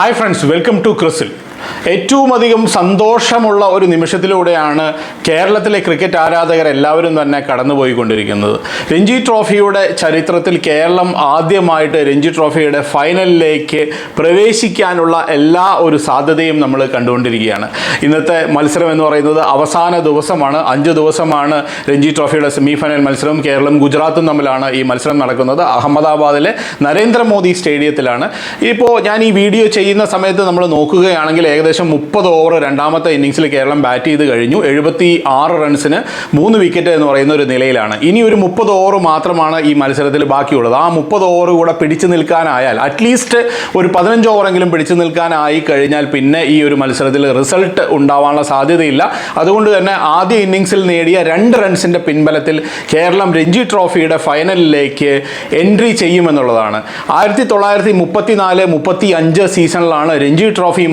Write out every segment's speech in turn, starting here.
Hi friends welcome to ക്രിസിൽ ഏറ്റവും അധികം സന്തോഷമുള്ള ഒരു നിമിഷത്തിലൂടെയാണ് കേരളത്തിലെ ക്രിക്കറ്റ് ആരാധകർ എല്ലാവരും തന്നെ കടന്നുപോയിക്കൊണ്ടിരിക്കുന്നത്. രഞ്ജി ട്രോഫിയുടെ ചരിത്രത്തിൽ കേരളം ആദ്യമായിട്ട് രഞ്ജി ട്രോഫിയുടെ ഫൈനലിലേക്ക് പ്രവേശിക്കാനുള്ള എല്ലാ ഒരു സാധ്യതയും നമ്മൾ കണ്ടുകൊണ്ടിരിക്കുകയാണ്. ഇന്നത്തെ മത്സരം എന്ന് പറയുന്നത് അവസാന ദിവസമാണ്. അഞ്ച് ദിവസമാണ് രഞ്ജി ട്രോഫിയുടെ സെമി ഫൈനൽ മത്സരം കേരളം ഗുജറാത്തും തമ്മിലാണ് ഈ മത്സരം നടക്കുന്നത്. അഹമ്മദാബാദിലെ നരേന്ദ്രമോദി സ്റ്റേഡിയത്തിലാണ്. ഇപ്പോൾ ഞാൻ ഈ വീഡിയോ ചെയ്യുന്ന സമയത്ത് നമ്മൾ നോക്കുകയാണെങ്കിൽ ഏകദേശം മുപ്പത് ഓവർ രണ്ടാമത്തെ ഇന്നിങ്സിൽ കേരളം ബാറ്റ് ചെയ്ത് കഴിഞ്ഞു. എഴുപത്തി ആറ് റൺസിന് മൂന്ന് വിക്കറ്റ് എന്ന് പറയുന്ന ഒരു നിലയിലാണ്. ഇനി ഒരു മുപ്പത് ഓവർ മാത്രമാണ് ഈ മത്സരത്തിൽ ബാക്കിയുള്ളത്. ആ മുപ്പത് ഓവർ കൂടെ പിടിച്ചു നിൽക്കാനായാൽ അറ്റ്ലീസ്റ്റ് ഒരു പതിനഞ്ച് ഓവറെങ്കിലും പിടിച്ചു നിൽക്കാനായി കഴിഞ്ഞാൽ പിന്നെ ഈ ഒരു മത്സരത്തിൽ റിസൾട്ട് ഉണ്ടാവാനുള്ള സാധ്യതയില്ല. അതുകൊണ്ട് തന്നെ ആദ്യ ഇന്നിങ്സിൽ നേടിയ രണ്ട് റൺസിന്റെ പിൻബലത്തിൽ കേരളം രഞ്ജി ട്രോഫിയുടെ ഫൈനലിലേക്ക് എൻട്രി ചെയ്യുമെന്നുള്ളതാണ്. ആയിരത്തി തൊള്ളായിരത്തി മുപ്പത്തി നാല് മുപ്പത്തി അഞ്ച് സീസണിലാണ് രഞ്ജി ട്രോഫി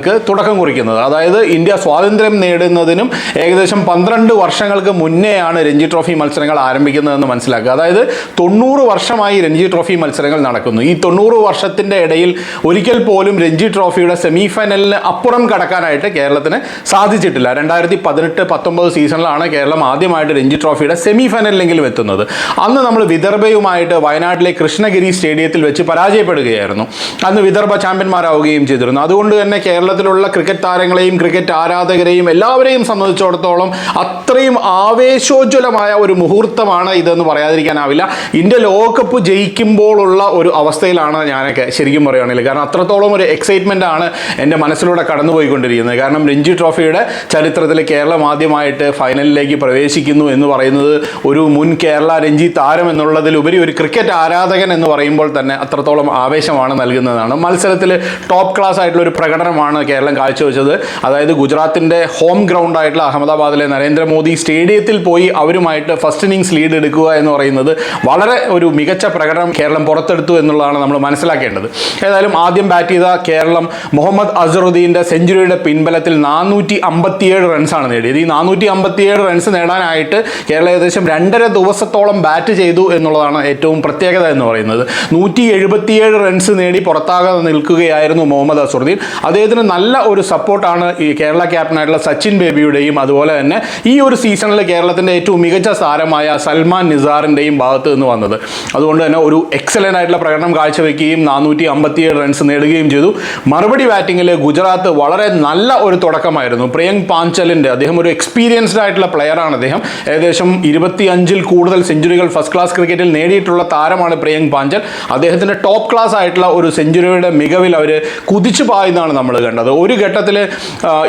മത്സരങ്ങൾക്ക് തുടക്കം കുറിക്കുന്നത്. അതായത് ഇന്ത്യ സ്വാതന്ത്ര്യം നേടുന്നതിനും ഏകദേശം പന്ത്രണ്ട് വർഷങ്ങൾക്ക് മുന്നേയാണ് രഞ്ജി ട്രോഫി മത്സരങ്ങൾ ആരംഭിക്കുന്നതെന്ന് മനസ്സിലാക്കുക. അതായത് തൊണ്ണൂറ് വർഷമായി രഞ്ജി ട്രോഫി മത്സരങ്ങൾ നടക്കുന്നു. ഈ തൊണ്ണൂറ് വർഷത്തിന്റെ ഇടയിൽ ഒരിക്കൽ പോലും രഞ്ജി ട്രോഫിയുടെ സെമി ഫൈനലിന് അപ്പുറം കടക്കാനായിട്ട് കേരളത്തിന് സാധിച്ചിട്ടില്ല. രണ്ടായിരത്തി പതിനെട്ട് പത്തൊമ്പത് സീസണിലാണ് കേരളം ആദ്യമായിട്ട് രഞ്ജി ട്രോഫിയുടെ സെമി ഫൈനലിലെങ്കിലും എത്തുന്നത്. അന്ന് നമ്മൾ വിദർഭയുമായിട്ട് വയനാട്ടിലെ കൃഷ്ണഗിരി സ്റ്റേഡിയത്തിൽ വെച്ച് പരാജയപ്പെടുകയായിരുന്നു. അന്ന് വിദർഭ ചാമ്പ്യന്മാരാവുകയും ചെയ്തിരുന്നു. അതുകൊണ്ട് തന്നെ കേരളത്തിലുള്ള ക്രിക്കറ്റ് താരങ്ങളെയും ക്രിക്കറ്റ് ആരാധകരെയും എല്ലാവരെയും സംബന്ധിച്ചിടത്തോളം അത്രയും ആവേശോജ്വലമായ ഒരു മുഹൂർത്തമാണ് ഇതെന്ന് പറയാതിരിക്കാനാവില്ല. ഇന്ത്യ ലോകകപ്പ് ജയിക്കുമ്പോഴുള്ള ഒരു അവസ്ഥയിലാണ് ഞാനൊക്കെ ശരിക്കും പറയുകയാണെങ്കിൽ കാരണം അത്രത്തോളം ഒരു എക്സൈറ്റ്മെന്റ് ആണ് എന്റെ മനസ്സിലൂടെ കടന്നുപോയിക്കൊണ്ടിരിക്കുന്നത്. കാരണം രഞ്ജി ട്രോഫിയുടെ ചരിത്രത്തിൽ കേരളം ആദ്യമായിട്ട് ഫൈനലിലേക്ക് പ്രവേശിക്കുന്നു എന്ന് പറയുന്നത് ഒരു മുൻ കേരള രഞ്ജി താരം എന്നുള്ളതിലുപരി ഒരു ക്രിക്കറ്റ് ആരാധകൻ എന്ന് പറയുമ്പോൾ തന്നെ അത്രത്തോളം ആവേശമാണ് നൽകുന്നതാണ്. മത്സരത്തിൽ ടോപ്പ് ക്ലാസ് ആയിട്ടുള്ള ഒരു പ്രകടനമാണ് കേരളം കാഴ്ചവെച്ചത്. അതായത് ഗുജറാത്തിന്റെ ഹോം ഗ്രൗണ്ട് ആയിട്ടുള്ള അഹമ്മദാബാദിലെ നരേന്ദ്രമോദി സ്റ്റേഡിയത്തിൽ പോയി അവരുമായിട്ട് ഫസ്റ്റ് ഇന്നിങ്സ് ലീഡ് എടുക്കുക എന്ന് പറയുന്നത് വളരെ ഒരു മികച്ച പ്രകടനം കേരളം പുറത്തെടുത്തു എന്നുള്ളതാണ് നമ്മൾ മനസ്സിലാക്കേണ്ടത്. ഏതായാലും ആദ്യം ബാറ്റ് ചെയ്ത കേരളം മുഹമ്മദ് അസറുദ്ദീന്റെ സെഞ്ചുറിയുടെ പിൻബലത്തിൽ നാനൂറ്റി അമ്പത്തിയേഴ് റൺസാണ് നേടിയത്. ഈ നാനൂറ്റി അമ്പത്തിയേഴ് റൺസ് നേടാനായിട്ട് കേരളം ഏകദേശം രണ്ടര ദിവസത്തോളം ബാറ്റ് ചെയ്തു എന്നുള്ളതാണ് ഏറ്റവും പ്രത്യേകത എന്ന് പറയുന്നത്. നൂറ്റി എഴുപത്തിയേഴ് റൺസ് നേടി പുറത്താകാതെ നിൽക്കുകയായിരുന്നു മുഹമ്മദ് അസറുദ്ദീൻ. അദ്ദേഹത്തിന് നല്ല ഒരു സപ്പോർട്ടാണ് ഈ കേരള ക്യാപ്റ്റനായിട്ടുള്ള സച്ചിൻ ബേബിയുടെയും അതുപോലെ തന്നെ ഈ ഒരു സീസണിൽ കേരളത്തിന്റെ ഏറ്റവും മികച്ച താരമായ സൽമാൻ നിസാറിന്റെയും ഭാഗത്ത് നിന്ന് വന്നത്. അതുകൊണ്ട് തന്നെ ഒരു എക്സലന്റ് ആയിട്ടുള്ള പ്രകടനം കാഴ്ചവെക്കുകയും നാനൂറ്റി അമ്പത്തിയേഴ് റൺസ് നേടുകയും ചെയ്തു. മറുപടി ബാറ്റിങ്ങിൽ ഗുജറാത്ത് വളരെ നല്ല ഒരു തുടക്കമായിരുന്നു. പ്രിയങ്ക് പാഞ്ചലിന്റെ അദ്ദേഹം ഒരു എക്സ്പീരിയൻസ്ഡ് ആയിട്ടുള്ള പ്ലെയറാണ് അദ്ദേഹം. ഏകദേശം ഇരുപത്തി അഞ്ചിൽ കൂടുതൽ സെഞ്ചുറികൾ ഫസ്റ്റ് ക്ലാസ് ക്രിക്കറ്റിൽ നേടിയിട്ടുള്ള താരമാണ് പ്രിയങ്ക് പാഞ്ചൽ. അദ്ദേഹത്തിന്റെ ടോപ്പ് ക്ലാസ് ആയിട്ടുള്ള ഒരു സെഞ്ചുറിയുടെ മികവിൽ അവർ കുതിച്ചു പായുന്നതാണ് നമ്മൾ കണ്ടത്. ഒരു ഘട്ടത്തിൽ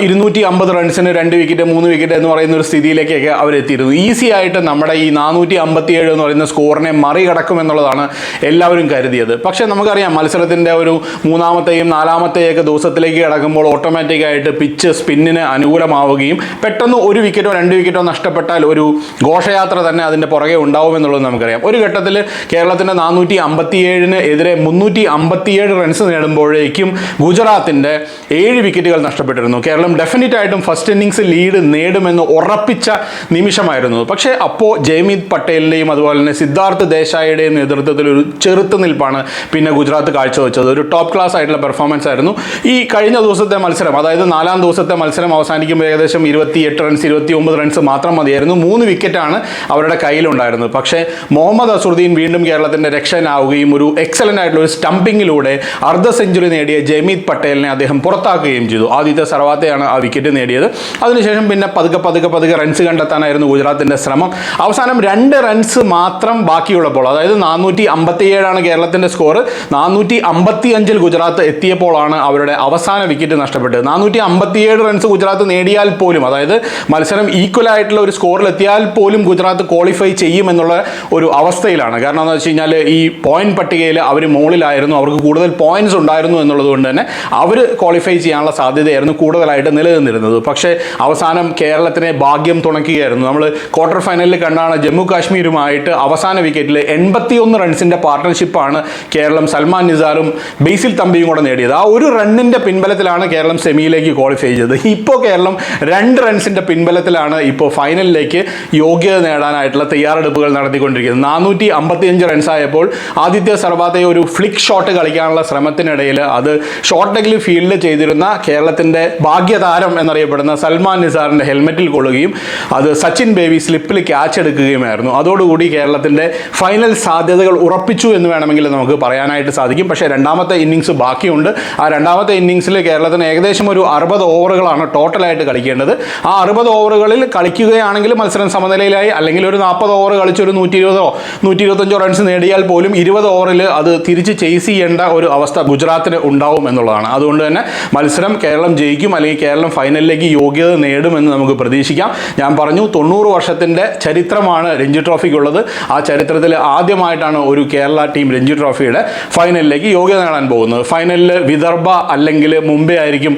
ഇരുന്നൂറ്റി അമ്പത് റൺസിന് രണ്ട് വിക്കറ്റ് മൂന്ന് വിക്കറ്റ് എന്ന് പറയുന്ന ഒരു സ്ഥിതിയിലേക്കൊക്കെ അവരെത്തിയിരുന്നു. ഈസി ആയിട്ട് നമ്മുടെ ഈ നാനൂറ്റി അമ്പത്തിയേഴ് എന്ന് പറയുന്ന സ്കോറിനെ മറികടക്കും എന്നുള്ളതാണ് എല്ലാവരും കരുതിയത്. പക്ഷേ നമുക്കറിയാം മത്സരത്തിന്റെ ഒരു മൂന്നാമത്തെയും നാലാമത്തെയൊക്കെ ദിവസത്തിലേക്ക് കിടക്കുമ്പോൾ ഓട്ടോമാറ്റിക്കായിട്ട് പിച്ച് സ്പിന്നിന് അനുകൂലമാവുകയും പെട്ടെന്ന് ഒരു വിക്കറ്റോ രണ്ട് വിക്കറ്റോ നഷ്ടപ്പെട്ടാൽ ഒരു ഘോഷയാത്ര തന്നെ അതിന്റെ പുറകെ ഉണ്ടാവും എന്നുള്ളത് നമുക്കറിയാം. ഒരു ഘട്ടത്തിൽ കേരളത്തിന്റെ നാനൂറ്റി അമ്പത്തിയേഴിന് എതിരെ മുന്നൂറ്റി അമ്പത്തിയേഴ് റൺസ് നേടുമ്പോഴേക്കും ഗുജറാത്തിന്റെ ഏഴ് വിക്കറ്റുകൾ നഷ്ടപ്പെട്ടിരുന്നു. കേരളം ഡെഫിനറ്റ് ആയിട്ടും ഫസ്റ്റ് ഇന്നിങ്സ് ലീഡ് നേടുമെന്ന് ഉറപ്പിച്ച നിമിഷമായിരുന്നു. പക്ഷേ അപ്പോൾ ജയ്മീത് പട്ടേലിന്റെയും അതുപോലെ തന്നെ സിദ്ധാർത്ഥ് ദേശായിയുടെയും നേതൃത്വത്തിൽ ഒരു ചെറുത്തുനിൽപ്പാണ് പിന്നെ ഗുജറാത്ത് കാഴ്ചവെച്ചത്. ഒരു ടോപ്പ് ക്ലാസ് ആയിട്ടുള്ള പെർഫോമൻസ് ആയിരുന്നു. ഈ കഴിഞ്ഞ ദിവസത്തെ മത്സരം അതായത് നാലാം ദിവസത്തെ മത്സരം അവസാനിക്കുമ്പോൾ ഏകദേശം ഇരുപത്തിയെട്ട് റൺസ് ഇരുപത്തി ഒമ്പത് റൺസ് മാത്രം മതിയായിരുന്നു. മൂന്ന് വിക്കറ്റാണ് അവരുടെ കയ്യിലുണ്ടായിരുന്നത്. പക്ഷേ മുഹമ്മദ് അസുറുദ്ദീൻ വീണ്ടും കേരളത്തിന്റെ രക്ഷനാവുകയും ഒരു എക്സലന്റ് ആയിട്ടുള്ള ഒരു സ്റ്റംപിങ്ങിലൂടെ അർദ്ധ സെഞ്ചുറി നേടിയ ജയ്മീത് പട്ടേലിനെ അദ്ദേഹം പുറത്താക്കുകയും ചെയ്തു. ആദ്യത്തെ സർവാത്തയാണ് ആ വിക്കറ്റ് നേടിയത്. അതിനുശേഷം പിന്നെ പതുക്കെ പതുക്കെ പതുക്കെ റൺസ് കണ്ടെത്താനായിരുന്നു ഗുജറാത്തിന്റെ ശ്രമം. അവസാനം രണ്ട് റൺസ് മാത്രം ബാക്കിയുള്ളപ്പോൾ അതായത് നാനൂറ്റി അമ്പത്തിയേഴാണ് കേരളത്തിന്റെ സ്കോർ നാനൂറ്റി അമ്പത്തി അഞ്ചിൽ ഗുജറാത്ത് എത്തിയപ്പോഴാണ് അവരുടെ അവസാന വിക്കറ്റ് നഷ്ടപ്പെട്ടത്. നാനൂറ്റി അമ്പത്തിയേഴ് റൺസ് ഗുജറാത്ത് നേടിയാൽ പോലും അതായത് മത്സരം ഈക്വൽ ആയിട്ടുള്ള ഒരു സ്കോറിലെത്തിയാൽ പോലും ഗുജറാത്ത് ക്വാളിഫൈ ചെയ്യുമെന്നുള്ള ഒരു അവസ്ഥയിലാണ്. കാരണം എന്ന് വെച്ച് കഴിഞ്ഞാൽ ഈ പോയിന്റ് പട്ടികയിൽ അവർ മുകളിലായിരുന്നു. അവർക്ക് കൂടുതൽ പോയിന്റ്സ് ഉണ്ടായിരുന്നു എന്നുള്ളത് കൊണ്ട് തന്നെ അവർ ക്വാളിഫൈ ക്വാളിഫൈ ചെയ്യാനുള്ള സാധ്യതയായിരുന്നു കൂടുതലായിട്ട് നിലനിന്നിരുന്നത്. പക്ഷേ അവസാനം കേരളത്തിനെ ഭാഗ്യം തുണയ്ക്കുകയായിരുന്നു നമ്മൾ ക്വാർട്ടർ ഫൈനലിൽ കണ്ടാണ് ജമ്മു കാശ്മീരുമായിട്ട് അവസാന വിക്കറ്റിൽ എൺപത്തിയൊന്ന് റൺസിന്റെ പാർട്ട്ണർഷിപ്പാണ് കേരളം സൽമാൻ നിസാറും ബേസിൽ തമ്പിയും കൂടെ നേടിയത്. ആ ഒരു റണ്ണിന്റെ പിൻബലത്തിലാണ് കേരളം സെമിയിലേക്ക് ക്വാളിഫൈ ചെയ്തത്. ഇപ്പോൾ കേരളം രണ്ട് റൺസിന്റെ പിൻബലത്തിലാണ് ഇപ്പോൾ ഫൈനലിലേക്ക് യോഗ്യത നേടാനായിട്ടുള്ള തയ്യാറെടുപ്പുകൾ നടത്തിക്കൊണ്ടിരിക്കുന്നത്. നാനൂറ്റി അമ്പത്തിയഞ്ച് റൺസായപ്പോൾ ആദിത്യ സർവാത്തെ ഒരു ഫ്ലിക് ഷോട്ട് കളിക്കാനുള്ള ശ്രമത്തിനിടയിൽ അത് ഷോർട്ട് ഫീൽഡ് ചെയ്തിരുന്ന കേരളത്തിന്റെ ഭാഗ്യതാരം എന്നറിയപ്പെടുന്ന സൽമാൻ നിസാറിന്റെ ഹെൽമെറ്റിൽ കൊള്ളുകയും അത് സച്ചിൻ ബേബി സ്ലിപ്പിൽ ക്യാച്ച് എടുക്കുകയുമായിരുന്നു. അതോടുകൂടി കേരളത്തിന്റെ ഫൈനൽ സാധ്യതകൾ ഉറപ്പിച്ചു എന്ന് വേണമെങ്കിൽ നമുക്ക് പറയാനായിട്ട് സാധിക്കും. പക്ഷേ രണ്ടാമത്തെ ഇന്നിങ്സ് ബാക്കിയുണ്ട്. ആ രണ്ടാമത്തെ ഇന്നിങ്സിൽ കേരളത്തിന് ഏകദേശം ഒരു അറുപത് ഓവറുകളാണ് ടോട്ടലായിട്ട് കളിക്കേണ്ടത്. ആ അറുപത് ഓവറുകളിൽ കളിക്കുകയാണെങ്കിൽ മത്സരം സമനിലയിലായി. അല്ലെങ്കിൽ ഒരു നാൽപ്പത് ഓവർ കളിച്ചൊരു നൂറ്റി ഇരുപതോ നൂറ്റി ഇരുപത്തഞ്ചോ റൺസ് നേടിയാൽ പോലും ഇരുപത് ഓവറിൽ അത് തിരിച്ച് ചേസ് ചെയ്യേണ്ട ഒരു അവസ്ഥ ഗുജറാത്തിന് ഉണ്ടാവും എന്നുള്ളതാണ്. അതുകൊണ്ട് തന്നെ മത്സരം കേരളം ജയിക്കും അല്ലെങ്കിൽ കേരളം ഫൈനലിലേക്ക് യോഗ്യത നേടുമെന്ന് നമുക്ക് പ്രതീക്ഷിക്കാം. ഞാൻ പറഞ്ഞു തൊണ്ണൂറ് വർഷത്തിന്റെ ചരിത്രമാണ് രഞ്ജി ട്രോഫിക്കുള്ളത്. ആ ചരിത്രത്തിൽ ആദ്യമായിട്ടാണ് ഒരു കേരള ടീം രഞ്ജി ട്രോഫിയുടെ ഫൈനലിലേക്ക് യോഗ്യത നേടാൻ പോകുന്നത്. ഫൈനലിൽ വിദർഭ അല്ലെങ്കിൽ മുംബൈ ആയിരിക്കും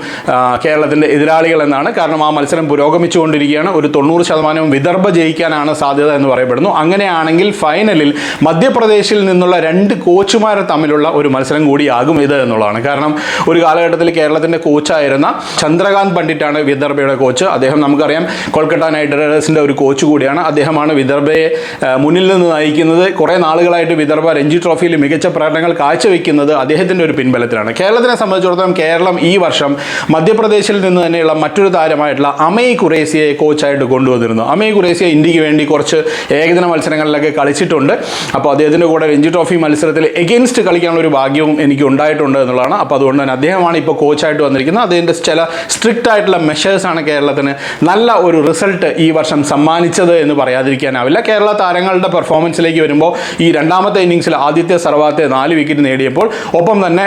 കേരളത്തിന്റെ എതിരാളികൾ എന്നാണ്. കാരണം ആ മത്സരം പുരോഗമിച്ചുകൊണ്ടിരിക്കുകയാണ്. ഒരു തൊണ്ണൂറ് ശതമാനവും വിദർഭ ജയിക്കാനാണ് സാധ്യത എന്ന് പറയപ്പെടുന്നു. അങ്ങനെയാണെങ്കിൽ ഫൈനലിൽ മധ്യപ്രദേശിൽ നിന്നുള്ള രണ്ട് കോച്ചുമാർ തമ്മിലുള്ള ഒരു മത്സരം കൂടിയാകും ഇത് എന്നുള്ളതാണ്. കാരണം ഒരു കാലഘട്ടത്തിൽ കേരളത്തിന്റെ കോച്ചായിരുന്ന ചന്ദ്രകാന്ത് ആണ് വിദർഭയുടെ കോച്ച്. അദ്ദേഹം നമുക്കറിയാം കൊൽക്കത്ത നൈറ്റ് റൈഡേഴ്സിന്റെ ഒരു കോച്ച് കൂടിയാണ്. അദ്ദേഹമാണ് വിദർഭയെ മുന്നിൽ നിന്ന് നയിക്കുന്നത്. കുറേ നാളുകളായിട്ട് വിദർഭ രഞ്ജി ട്രോഫിയിൽ മികച്ച പ്രകടനങ്ങൾ കാഴ്ചവെക്കുന്നത് അദ്ദേഹത്തിന്റെ ഒരു പിൻബലത്തിലാണ്. കേരളത്തിനെ സംബന്ധിച്ചിടത്തോളം കേരളം ഈ വർഷം മധ്യപ്രദേശിൽ നിന്ന് തന്നെയുള്ള മറ്റൊരു താരമായിട്ടുള്ള അമയ് കുറേസിയെ കോച്ചായിട്ട് കൊണ്ടുവന്നിരുന്നു. അമയ് കുറേസിയ ഇന്ത്യയ്ക്ക് വേണ്ടി കുറച്ച് ഏകദിന മത്സരങ്ങളിലൊക്കെ കളിച്ചിട്ടുണ്ട്. അപ്പോൾ അദ്ദേഹത്തിന്റെ കൂടെ രഞ്ജി ട്രോഫി മത്സരത്തിൽ എഗെയിൻസ്റ്റ് കളിക്കാനുള്ള ഒരു ഭാഗ്യവും എനിക്ക് ഉണ്ടായിട്ടുണ്ട് എന്നുള്ളതാണ്. അപ്പോൾ അതുകൊണ്ട് തന്നെ അദ്ദേഹമാണ് ഇപ്പോൾ കോച്ചായിട്ട് വന്നിരിക്കുന്നത് അതിന്റെ ചില സ്ട്രിക്റ്റ് ആയിട്ടുള്ള മെഷേഴ്സാണ് കേരളത്തിന് നല്ല ഒരു റിസൾട്ട് ഈ വർഷം സമ്മാനിച്ചത് എന്ന് പറയാതിരിക്കാനാവില്ല. കേരള താരങ്ങളുടെ പെർഫോമൻസിലേക്ക് വരുമ്പോൾ ഈ രണ്ടാമത്തെ ഇന്നിങ്സിൽ ആദ്യത്തെ സർവാത്തെ നാല് വിക്കറ്റ് നേടിയപ്പോൾ ഒപ്പം തന്നെ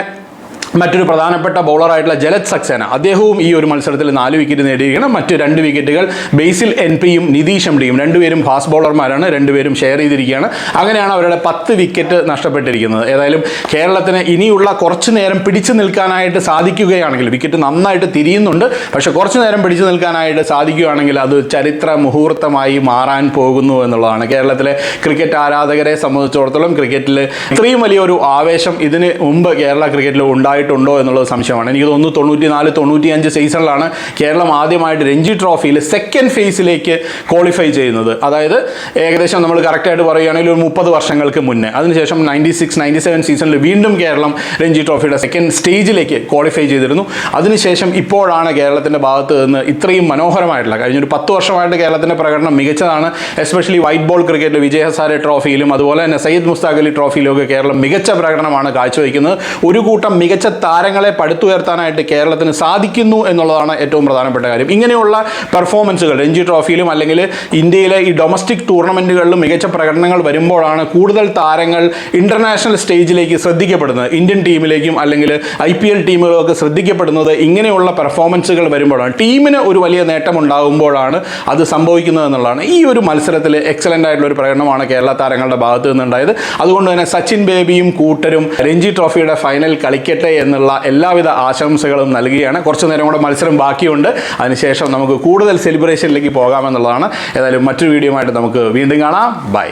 മറ്റൊരു പ്രധാനപ്പെട്ട ബൗളറായിട്ടുള്ള ജലത് സക്സേന. അദ്ദേഹവും ഈ ഒരു മത്സരത്തിൽ നാല് വിക്കറ്റ് നേടിയിരിക്കണം മറ്റ് രണ്ട് വിക്കറ്റുകൾ ബേസിൽ എൻ പിയും നിതീഷ് എം ഡിയും രണ്ടുപേരും ഫാസ്റ്റ് ബൗളർമാരാണ് രണ്ടുപേരും ഷെയർ ചെയ്തിരിക്കുകയാണ്. അങ്ങനെയാണ് അവരുടെ പത്ത് വിക്കറ്റ് നഷ്ടപ്പെട്ടിരിക്കുന്നത്. ഏതായാലും കേരളത്തിന് ഇനിയുള്ള കുറച്ച് നേരം പിടിച്ചു നിൽക്കാനായിട്ട് സാധിക്കുകയാണെങ്കിൽ വിക്കറ്റ് നന്നായിട്ട് തിരിയുന്നുണ്ട്. പക്ഷേ കുറച്ച് നേരം പിടിച്ചു നിൽക്കാനായിട്ട് സാധിക്കുകയാണെങ്കിൽ അത് ചരിത്ര മുഹൂർത്തമായി മാറാൻ പോകുന്നു എന്നുള്ളതാണ്. കേരളത്തിലെ ക്രിക്കറ്റ് ആരാധകരെ സംബന്ധിച്ചിടത്തോളം ക്രിക്കറ്റിൽ ഇത്രയും വലിയൊരു ആവേശം ഇതിന് മുമ്പ് കേരള ക്രിക്കറ്റിൽ ഉണ്ടായിട്ടുണ്ടോ എന്നുള്ളത് സംശയമാണ്. എനിക്ക് തോന്നുന്നു തൊണ്ണൂറ്റി നാല് തൊണ്ണൂറ്റി അഞ്ച് സീസണിലാണ് കേരളം ആദ്യമായിട്ട് രഞ്ജി ട്രോഫിയിൽ സെക്കൻഡ് ഫേസിലേക്ക് ക്വാളിഫൈ ചെയ്യുന്നത്. അതായത് ഏകദേശം നമ്മൾ കറക്റ്റായിട്ട് പറയുകയാണെങ്കിൽ ഒരു മുപ്പത് വർഷങ്ങൾക്ക് മുന്നേ. അതിനുശേഷം നയന്റി സിക്സ് നയന്റി സെവൻ സീസണിൽ വീണ്ടും കേരളം രഞ്ജി ട്രോഫിയുടെ സെക്കൻഡ് സ്റ്റേജിലേക്ക് ക്വാളിഫൈ ചെയ്തിരുന്നു. അതിനുശേഷം ഇപ്പോഴാണ് കേരളത്തിന്റെ ഭാഗത്ത് നിന്ന് ഇത്രയും മനോഹരമായിട്ടുള്ള കഴിഞ്ഞൊരു പത്ത് വർഷമായിട്ട് കേരളത്തിന്റെ പ്രകടനം മികച്ചതാണ്. എസ്പെഷ്യലി വൈറ്റ് ബോൾ ക്രിക്കറ്റിൽ വിജയ ഹസാരെ ട്രോഫിയിലും അതുപോലെ തന്നെ സയ്യിദ് മുസ്താഖ് അലി ട്രോഫിയിലും ഒക്കെ കേരളം മികച്ച പ്രകടനമാണ് കാഴ്ചവെക്കുന്നത്. ഒരു കൂട്ടം മികച്ച താരങ്ങളെ പടുത്തുയർത്താനായിട്ട് കേരളത്തിന് സാധിക്കുന്നു എന്നുള്ളതാണ് ഏറ്റവും പ്രധാനപ്പെട്ട കാര്യം. ഇങ്ങനെയുള്ള പെർഫോമൻസുകൾ രഞ്ജി ട്രോഫിയിലും അല്ലെങ്കിൽ ഇന്ത്യയിലെ ഈ ഡൊമസ്റ്റിക് ടൂർണമെന്റുകളിലും മികച്ച പ്രകടനങ്ങൾ വരുമ്പോഴാണ് കൂടുതൽ താരങ്ങൾ ഇന്റർനാഷണൽ സ്റ്റേജിലേക്ക് ശ്രദ്ധിക്കപ്പെടുന്നത്. ഇന്ത്യൻ ടീമിലേക്കും അല്ലെങ്കിൽ ഐ പി എൽ ടീമുകളൊക്കെ ശ്രദ്ധിക്കപ്പെടുന്നത് ഇങ്ങനെയുള്ള പെർഫോമൻസുകൾ വരുമ്പോഴാണ്. ടീമിന് ഒരു വലിയ നേട്ടമുണ്ടാകുമ്പോഴാണ് അത് സംഭവിക്കുന്നത് എന്നുള്ളതാണ്. ഈ ഒരു മത്സരത്തിൽ എക്സലന്റ് ആയിട്ടുള്ള ഒരു പ്രകടനമാണ് കേരള താരങ്ങളുടെ ഭാഗത്ത് നിന്നുണ്ടായത്. അതുകൊണ്ട് തന്നെ സച്ചിൻ ബേബിയും കൂട്ടരും രഞ്ജി ട്രോഫിയുടെ ഫൈനൽ കളിക്കട്ടെ എന്നുള്ള എല്ലാവിധ ആശംസകളും നൽകുകയാണ് കുറച്ച് നേരം കൂടെ മത്സരം ബാക്കിയുണ്ട്. അതിനുശേഷം നമുക്ക് കൂടുതൽ സെലിബ്രേഷനിലേക്ക് പോകാമെന്നുള്ളതാണ്. ഏതായാലും മറ്റൊരു വീഡിയോ ആയിട്ട് നമുക്ക് വീണ്ടും കാണാം. ബൈ